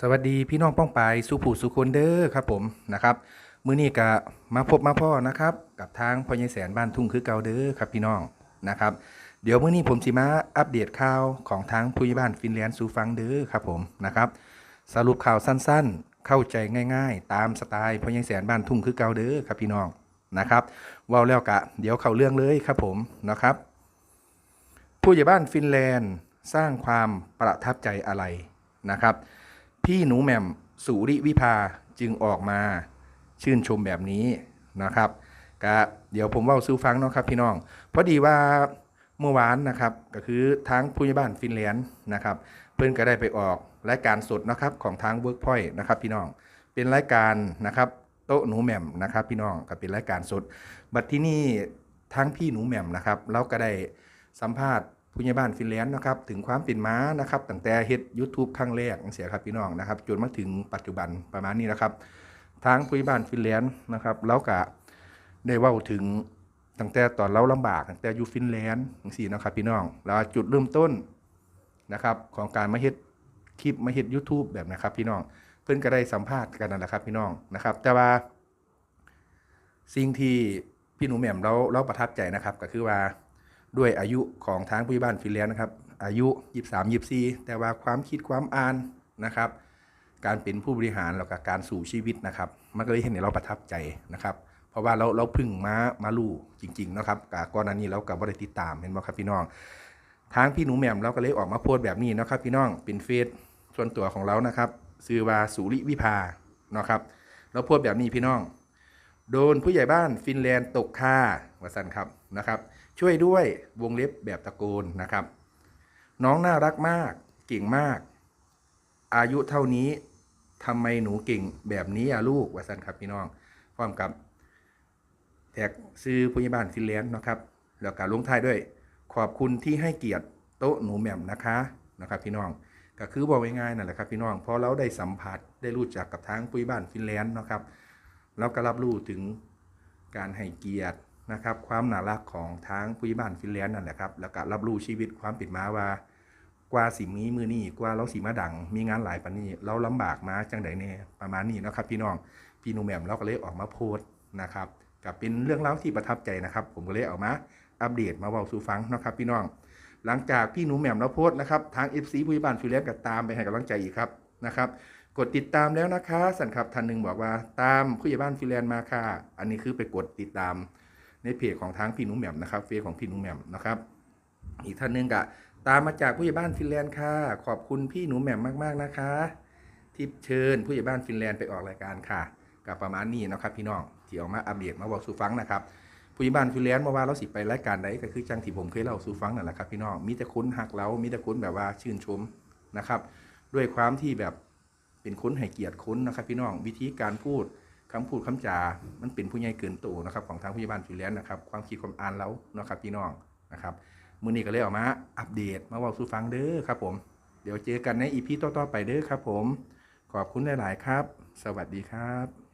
สวัสดีพี่น้องป้องปายสุผู้สุคนเด้อครับผมนะครับมื้อนี้ก็มาพบมาพ่อนะครับ กับทางพ่อใหญ่แสนบ้านทุ่งคือเก่าเด้อครับพี่น้องนะครับ เดี๋ยวมื้อนี้ผมสิมาอัปเดตข่าวของทางผู้ใหญ่บ้านฟินแลนด์สู่ฟังเด้อครับผมนะครับสรุปข่าวสั้นๆ เข้าใจง่าย ๆ ตามสไตล์พ่อใหญ่แสนบ้านทุ่งคือเก่าเด้อครับพี่น้องนะครับว้าแล้วกะเดี๋ยวเข้าเรื่องเลยครับผมนะครับ ผู้ใหญ่บ้านฟินแลนด์สร้างความประทับใจอะไรนะครับ พี่หนูแหม่มสุริวิภาจึงออกมาชื่นชมแบบนี้นะครับก็เดี๋ยวผมเว่าสู้ฟังเนาะครับพี่น้องพอดีว่าเมื่อวานนะครับก็คือทางผู้ใหญ่บ้านฟินแลนด์นะครับเพื่อนก็ได้ไปออกรายการสดนะครับของทางเวิร์กพอยต์นะครับพี่น้องเป็นรายการนะครับโต๊ะหนูแหม่มนะครับ พี่น้องก็เป็นรายการสด บัดที่นี่ทั้งพี่หนูแหม่มนะครับเราก็ได้สัมภาษณ์ ผู้ใหญ่บ้านฟินแลนด์นะครับถึงความเป็นม้านะครับตั้งแต่เฮ็ด YouTube ครั้งแรกเสียครับพี่น้องนะครับจนมาถึงปัจจุบันประมาณนี้นะครับ ทางผู้ใหญ่บ้านฟินแลนด์นะครับเราก็ได้ว้าถึงตั้งแต่ตอนเราลำบากตั้งแต่อยู่ฟินแลนด์จังซี่นะครับพี่น้องแล้วจุดเริ่มต้นนะครับของการมาเฮ็ดคลิปมาเฮ็ด YouTube แบบนะครับพี่น้องเพื่อนก็ได้สัมภาษณ์กันนั่นแหละครับพี่น้องนะครับ แต่ว่า สิ่งที่พี่หนูแหม่มเราเราประทับใจนะครับก็คือว่า ด้วยอายุของทางผู้ใหญ่บ้านฟินแลนด์นะครับ อายุ 23 24 แต่ว่าความคิดความอ่านนะครับ การเป็นผู้บริหารแล้วก็การสู่ชีวิตนะครับ มันก็เลยเห็นให้เราประทับใจนะครับ เพราะว่าเราเราพึ่งมามาลู่จริง ๆ นะครับกก่อนหน้านี้เรากับบริติดตามเห็นไหมครับพี่น้อง ทางพี่หนูแหม่มเราก็เลยออกมาโพสต์แบบนี้นะครับ พี่น้องเป็นเฟซส่วนตัวของเรานะครับชื่อว่าสุริวิภานะครับเราโพสต์แบบนี้พี่น้อง โดนผู้ใหญ่บ้านฟินแลนด์ตกค่าวาสันครับนะครับ ช่วยด้วยวงเล็บแบบตะโกนนะครับ น้องน่ารักมาก เก่งมาก อายุเท่านี้ทำไมหนูเก่งแบบนี้อะลูกวสันครับพี่น้องพร้อมกับแท็กซื้อผู้ใหญ่บ้านฟินแลนด์นะครับ แล้วก็ลงท้ายด้วย ขอบคุณที่ให้เกียรติโต๊ะหนูแหม่มนะคะนะครับ พี่น้องก็คือบอกง่ายๆนั่นแหละครับ พี่น้องเพราะเราได้สัมผัสได้รู้จักกับทางผู้ใหญ่บ้านฟินแลนด์นะครับเราก็รับรู้ถึงการให้เกียรติ นะครับความน่ารักของทางผู้ใหญ่บ้านฟินแลนด์นั่นแหละครับแล้วก็รับรู้ชีวิตความป็นมาว่ากว่าสิมีมือนี่กว่าเราสิมาดัง มีงานหลายปานนี้เราลำบากมาจังใดแน่ประมาณนี้นะครับ พี่น้องพี่หนูแหม่มเราก็เลยออกมาโพสต์นะครับกับเป็นเรื่องเล่าที่ประทับใจนะครับ ผมก็เลยเออกมาอัปเดตมาเว้าสู่ฟังนะครับ พี่น้อง หลังจากพี่หนูแหม่มเราโพสต์นะครับทาง FC ผู้ใหญ่บ้านฟินแลนด์ก็ตามไปให้กำลังใจอีกครับนะครับกดติดตามแล้วนะคะสันครับท่านหนึ่งบอกว่าตามผู้ใหญ่บ้านฟินแลนด์มาค่ะ อันนี้คือไปกดติดตาม ในเพจของทางพี่หนุ่มแหม่มนะครับเฟซของพี่หนุ่มแหม่มนะครับ อีกท่านหนึ่งก็ตามมาจากผู้ใหญ่บ้านฟินแลนด์ค่ะ ขอบคุณพี่หนุ่มแหม่มมากๆนะคะ ที่เชิญผู้ใหญ่บ้านฟินแลนด์ไปออกรายการค่ะกับประมาณนี้นะครับ พี่น้องที่ออกมาอัปเดตมาบอกสู่ฟังนะครับผู้ใหญ่บ้านฟินแลนด์มาว่าเราสิไปรายการใดก็คือจังที่ผมเคยเล่าสู่ฟังนั่นแหละครับพี่น้องมีแต่คนหักเรามีแต่คนแบบว่าชื่นชมนะครับ ด้วยความที่แบบเป็นคนให้เกียรติคนนะครับ พี่น้องวิธีการพูด คำพูดคำจา มันเป็นผู้ใหญ่เกินตัวนะครับของทางผู้ใหญ่บ้านฟิลแลนด์นะครับความคิดความอ่านแล้วนะครับพี่น้องนะครับมือนี้ก็เลยออกมาอัปเดตมาว่าสู่ฟังเด้อครับผมเดี๋ยวเจอกันในอีพีต่อๆไปเด้อครับผม ขอบคุณหลาย ๆ ครับ สวัสดีครับ